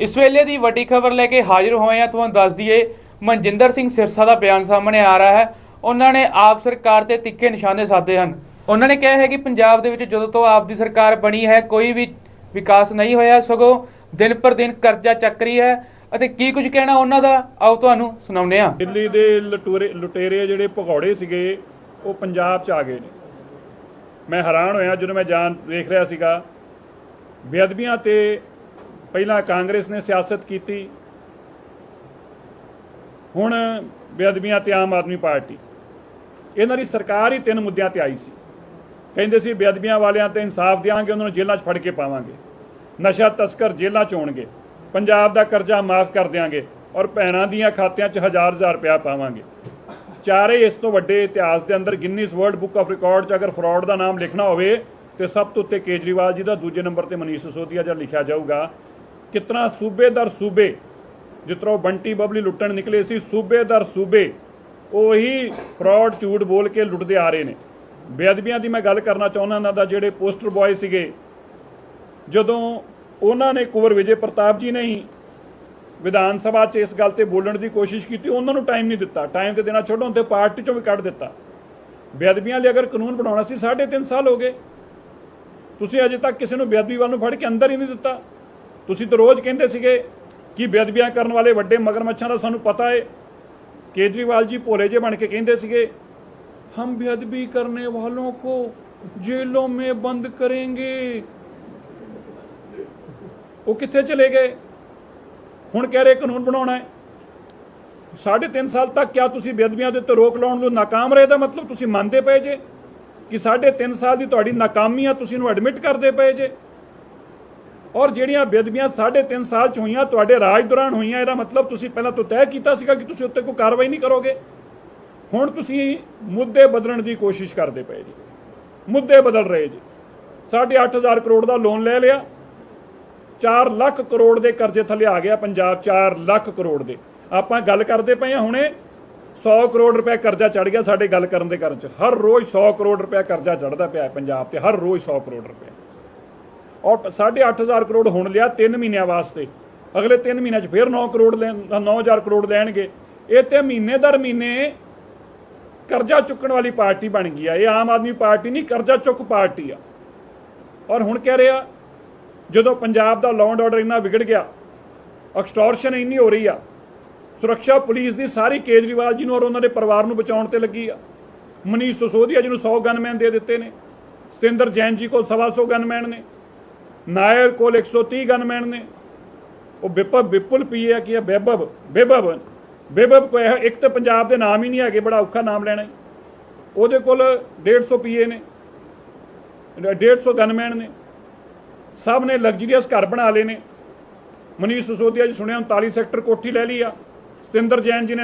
ਇਸ ਵੇਲੇ ਦੀ ਵੱਡੀ ਖਬਰ ਲੈ ਕੇ ਹਾਜ਼ਰ ਹੋਏ ਹਾਂ ਤੁਹਾਨੂੰ ਦੱਸ ਦਈਏ, ਮਨਜਿੰਦਰ ਸਿੰਘ ਸਿਰਸਾ ਦਾ ਬਿਆਨ ਸਾਹਮਣੇ ਆ ਰਿਹਾ ਹੈ। ਉਹਨਾਂ ਨੇ ਆਪ ਸਰਕਾਰ ਤੇ ਤਿੱਖੇ ਨਿਸ਼ਾਨੇ ਸਾਧੇ ਹਨ। ਉਹਨਾਂ ਨੇ ਕਿਹਾ ਹੈ ਕਿ ਪੰਜਾਬ ਦੇ ਵਿੱਚ ਜਦੋਂ ਤੋਂ ਆਪ ਦੀ ਸਰਕਾਰ ਬਣੀ ਹੈ, ਕੋਈ ਵੀ ਵਿਕਾਸ ਨਹੀਂ ਹੋਇਆ, ਸਗੋਂ ਦਿਨ ਪਰ ਦਿਨ ਕਰਜ਼ਾ ਚੱਕ ਰਹੀ ਹੈ। ਅਤੇ ਕੀ ਕੁਝ ਕਹਿਣਾ ਉਹਨਾਂ ਦਾ? ਆਓ ਤੁਹਾਨੂੰ ਸੁਣਾਉਂਦੇ ਹਾਂ। ਦਿੱਲੀ ਦੇ ਲਟੂਰੇ ਲੁਟੇਰੇ ਜਿਹੜੇ ਭਗੌੜੇ ਸੀਗੇ, ਉਹ ਪੰਜਾਬ 'ਚ ਆ ਗਏ ਨੇ। ਮੈਂ ਹੈਰਾਨ ਹੋਇਆ ਜਦੋਂ ਮੈਂ ਜਾਣ ਦੇਖ ਰਿਹਾ ਸੀਗਾ। ਬੇਅਦਬੀਆਂ ਤੇ ਪਹਿਲਾਂ ਕਾਂਗਰਸ ਨੇ ਸਿਆਸਤ ਕੀਤੀ, ਹੁਣ ਬੇਅਦਬੀਆਂ ਤੇ ਆਮ ਆਦਮੀ ਪਾਰਟੀ। ਇਹਨਾਂ ਦੀ ਸਰਕਾਰ ਹੀ ਤਿੰਨ ਮੁੱਦਿਆਂ ਤੇ ਆਈ ਸੀ। ਕਹਿੰਦੇ ਸੀ ਬੇਅਦਬੀਆਂ ਵਾਲਿਆਂ ਤੇ ਇਨਸਾਫ ਦਿਆਂਗੇ, ਉਹਨਾਂ ਨੂੰ ਜੇਲ੍ਹਾਂ 'ਚ ਫੜ ਕੇ ਪਾਵਾਂਗੇ। ਨਸ਼ਾ ਤਸਕਰ ਜੇਲ੍ਹਾਂ 'ਚ ਹੋਣਗੇ। ਪੰਜਾਬ ਦਾ ਕਰਜ਼ਾ ਮਾਫ ਕਰ ਦਿਆਂਗੇ ਔਰ ਭੈਣਾਂ ਦੀਆਂ ਖਾਤਿਆਂ 'ਚ ਹਜ਼ਾਰ ਹਜ਼ਾਰ ਰੁਪਇਆ ਪਾਵਾਂਗੇ। ਚਾਰੇ ਇਸ ਤੋਂ ਵੱਡੇ ਇਤਿਹਾਸ ਦੇ ਅੰਦਰ Guinness world book of record 'ਚ ਅਗਰ ਫਰਾਡ ਦਾ ਨਾਮ ਲਿਖਣਾ ਹੋਵੇ, ਤੇ ਸਭ ਤੋਂ ਉੱਤੇ ਕੇਜਰੀਵਾਲ ਜੀ ਦਾ ਦੂਜੇ ਨੰਬਰ ਤੇ ਮਨੀਸ਼ ਸਿਸੋਦੀਆ ਦਾ ਲਿਖਿਆ ਜਾਊਗਾ ਕਿਤਨਾ ਸੂਬੇ ਦਰ ਸੂਬੇ ਜਿਸ ਤਰ੍ਹਾਂ ਉਹ ਬੰਟੀ ਬਬਲੀ ਲੁੱਟਣ ਨਿਕਲੇ ਸੀ, ਸੂਬੇ ਦਰ ਸੂਬੇ, ਉਹੀ ਫਰਾਡ ਝੂਠ ਬੋਲ ਕੇ ਲੁੱਟਦੇ ਆ ਰਹੇ ਨੇ। ਬੇਅਦਬੀਆਂ ਦੀ ਮੈਂ ਗੱਲ ਕਰਨਾ ਚਾਹੁੰਦਾ, ਇਹਨਾਂ ਦਾ ਜਿਹੜੇ ਪੋਸਟਰ ਬॉय ਸੀਗੇ, ਜਦੋਂ ਉਹਨਾਂ ਨੇ ਕੁਵਰ ਵਿਜੇ ਪ੍ਰਤਾਪ ਜੀ ਨੇ ਹੀ ਵਿਧਾਨ ਸਭਾ 'ਚ ਇਸ ਗੱਲ ਤੇ ਬੋਲਣ ਦੀ ਕੋਸ਼ਿਸ਼ ਕੀਤੀ, ਉਹਨਾਂ ਨੂੰ ਟਾਈਮ ਨਹੀਂ ਦਿੱਤਾ। ਟਾਈਮ ਤੇ ਦੇਣਾ ਛੱਡੋ ਤੇ ਪਾਰਟੀ 'ਚੋਂ ਵੀ ਕੱਢ ਦਿੱਤਾ। ਬੇਅਦਬੀਆਂ ਲਈ ਅਗਰ ਕਾਨੂੰਨ ਬਣਾਉਣਾ ਸੀ 3.5 ਸਾਲ ਹੋ ਗਏ। ਤੁਸੀਂ ਅਜੇ ਤੱਕ ਕਿਸੇ ਨੂੰ ਬੇਅਦਬੀ ਵੱਲ ਨੂੰ ਫੜ ਕੇ ਅੰਦਰ ਹੀ ਨਹੀਂ ਦਿੱਤਾ। ਤੁਸੀਂ ਤਾਂ ਰੋਜ਼ ਕਹਿੰਦੇ ਸੀਗੇ ਕਿ ਬੇਅਦਬੀਆਂ ਕਰਨ ਵਾਲੇ ਵੱਡੇ ਮਗਰਮੱਛਾਂ ਦਾ ਸਾਨੂੰ ਪਤਾ ਹੈ ਕੇਜਰੀਵਾਲ ਜੀ ਭੋਲੇ ਜੇ ਬਣ ਕੇ ਕਹਿੰਦੇ ਸੀਗੇ, ਹਮ ਬੇਅਦਬੀ ਕਰਨੇ ਵਾਲੋਂ ਕੋ ਜੇਲੋਂ ਮੇ ਬੰਦ ਕरेंगे ਉਹ ਕਿੱਥੇ ਚਲੇ ਗਏ? ਹੁਣ ਕਹਿ ਰਹੇ ਕਾਨੂੰਨ ਬਣਾਉਣਾ ਹੈ ਸਾਢੇ ਤਿੰਨ ਸਾਲ ਤੱਕ ਕਿਆ ਤੁਸੀਂ ਬੇਅਦਬੀਆਂ ਦੇ ਉੱਤੇ ਰੋਕ ਲਾਉਣ ਨੂੰ ਨਾਕਾਮ ਰਹੇ? ਦਾ ਮਤਲਬ ਤੁਸੀਂ ਮੰਨਦੇ ਪਏ ਜੇ ਕਿ ਸਾਢੇ ਤਿੰਨ ਸਾਲ ਦੀ ਤੁਹਾਡੀ ਨਾਕਾਮੀ ਆ, ਤੁਸੀਂ ਇਹਨੂੰ ਐਡਮਿਟ ਕਰਦੇ ਪਏ ਜੇ। ਔਰ ਜਿਹੜੀਆਂ ਬੇਅਦਬੀਆਂ ਸਾਢੇ ਤਿੰਨ ਸਾਲ ਚ ਹੋਈਆਂ, ਤੁਹਾਡੇ ਰਾਜ ਦੌਰਾਨ ਹੋਈਆਂ, ਇਹਦਾ ਮਤਲਬ ਤੁਸੀਂ ਪਹਿਲਾਂ ਤੋਂ ਤੈਅ ਕੀਤਾ ਸੀਗਾ ਕਿ ਤੁਸੀਂ ਉੱਤੇ ਕੋਈ ਕਾਰਵਾਈ ਨਹੀਂ ਕਰੋਗੇ। ਹੁਣ ਤੁਸੀਂ ਮੁੱਦੇ ਬਦਲਣ ਦੀ ਕੋਸ਼ਿਸ਼ ਕਰਦੇ ਪਏ ਜੀ। ਮੁੱਦੇ ਬਦਲ ਰਹੇ ਜੀ। ਸਾਢੇ ਅੱਠ ਹਜ਼ਾਰ ਕਰੋੜ ਦਾ ਲੋਨ ਲੈ ਲਿਆ। 4 ਲੱਖ ਕਰੋੜ ਦੇ ਕਰਜ਼ੇ ਥੱਲੇ ਆ ਗਿਆ ਪੰਜਾਬ 4 ਲੱਖ ਕਰੋੜ ਦੇ। ਆਪਾਂ ਗੱਲ ਕਰਦੇ ਪਏ ਹਾਂ ਹੁਣੇ 100 ਕਰੋੜ ਰੁਪਏ ਕਰਜ਼ਾ ਚੜ ਗਿਆ ਸਾਡੇ ਗੱਲ ਕਰਨ ਦੇ ਕਾਰਨ ਚ। ਹਰ ਰੋਜ਼ 100 ਕਰੋੜ ਰੁਪਏ ਕਰਜ਼ਾ ਚੜਦਾ ਪਿਆ ਪੰਜਾਬ ਤੇ, ਹਰ ਰੋਜ਼ 100 ਕਰੋੜ ਰੁਪਏ। ਔਰ 8500 ਕਰੋੜ ਹੁਣ ਲਿਆ 3 ਮਹੀਨਿਆਂ ਵਾਸਤੇ। ਅਗਲੇ 3 ਮਹੀਨਿਆਂ 'ਚ ਫਿਰ 9 ਕਰੋੜ ਲੈਣ 9000 ਕਰੋੜ ਲੈਣਗੇ ਇਹ ਤੇ ਮਹੀਨੇ ਦਰ ਮਹੀਨੇ ਕਰਜ਼ਾ ਚੁੱਕਣ ਵਾਲੀ ਪਾਰਟੀ ਬਣ ਗਈ ਆ। ਇਹ ਆਮ ਆਦਮੀ ਪਾਰਟੀ ਨਹੀਂ, ਕਰਜ਼ਾ ਚੁੱਕ ਪਾਰਟੀ ਆ। ਔਰ ਹੁਣ ਕਹਿ ਰਿਹਾ, ਜਦੋਂ ਪੰਜਾਬ ਦਾ ਲਾਅ ਐਂਡ ਆਰਡਰ ਇੰਨਾ ਵਿਗੜ ਗਿਆ ਐਕਸਟੋਰਸ਼ਨ ਇੰਨੀ ਹੋ ਰਹੀ ਆ, ਸੁਰੱਖਿਆ ਪੁਲਿਸ ਦੀ ਸਾਰੀ ਕੇਜਰੀਵਾਲ ਜੀ ਨੂੰ ਔਰ ਉਹਨਾਂ ਦੇ ਪਰਿਵਾਰ ਨੂੰ ਬਚਾਉਣ ਤੇ ਲੱਗੀ ਆ। ਮਨੀਸ਼ ਸਿਸੋਦੀਆ ਜੀ ਨੂੰ 100 ਗਨਮੈਨ ਦੇ ਦਿੱਤੇ ਨੇ। ਸਤਿੰਦਰ ਜੈਨ ਜੀ ਕੋਲ 125 ਗਨਮੈਨ ਨੇ। ਨਾਇਰ ਕੋਲ 130 ਗਨਮੈਨ ਨੇ। ਉਹ ਵਿਪਲ ਵਿਪੁਲ ਪੀਏ ਕੀ ਹੈ ਬੇਬਬ ਬੇਬਬ ਬੇਬਬ ਕੋਈ ਇੱਕ ਤਾਂ ਪੰਜਾਬ ਦੇ ਨਾਮ ਹੀ ਨਹੀਂ ਹੈਗੇ, ਬੜਾ ਔਖਾ ਨਾਮ ਲੈਣਾ। ਈ। ਉਹਦੇ ਕੋਲ 150 ਪੀਏ ਨੇ 150 ਗਨਮੈਨ ਨੇ। ਸਭ ਨੇ ਲਗਜ਼ਰੀਅਸ ਘਰ ਬਣਾ ਲਏ ਨੇ। ਮਨੀਸ਼ ਸਸੋਦੀਆ ਜੀ ਸੁਣਿਆ 39 ਸੈਕਟਰ ਕੋਠੀ ਲੈ ਲਈ ਆ। ਸਤਿੰਦਰ ਜੈਨ ਜੀ ਨੇ